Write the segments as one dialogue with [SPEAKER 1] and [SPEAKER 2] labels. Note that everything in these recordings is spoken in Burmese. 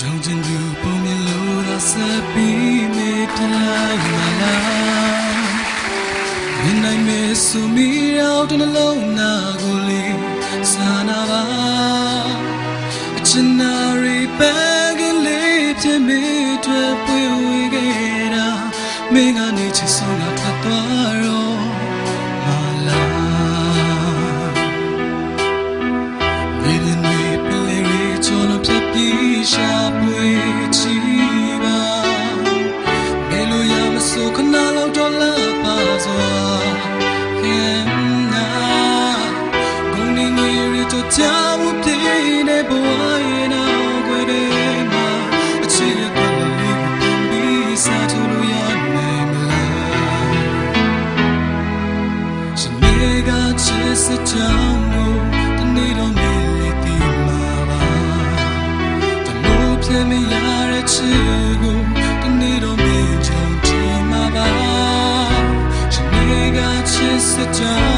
[SPEAKER 1] ရောင်ချင်သူပုံမြင်လို့သာဆက်ပြီးမေတ္တာမလားမင်းနိုင်မေဆိုမီရောက်တဲ့နှလုံးနာကိုလေးစာနာပါအချင်နာရီပန်းကလေးဖြစ်မေတွေ့ပွေဝေခဲ့တာမင်းကနေချစ်ဆုံးတာထွက်သွားတော့ ချစ်စကြောင်းကိုတနေ့တော့မြင်လေဒီမှာပါတလို့ပြန်မရတဲ့ချစ်ကိုတနေ့တော့မြင်ချောင်းဒီမှာပါရှင်ကချစ်စကြောင်း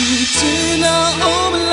[SPEAKER 1] うちのオムラ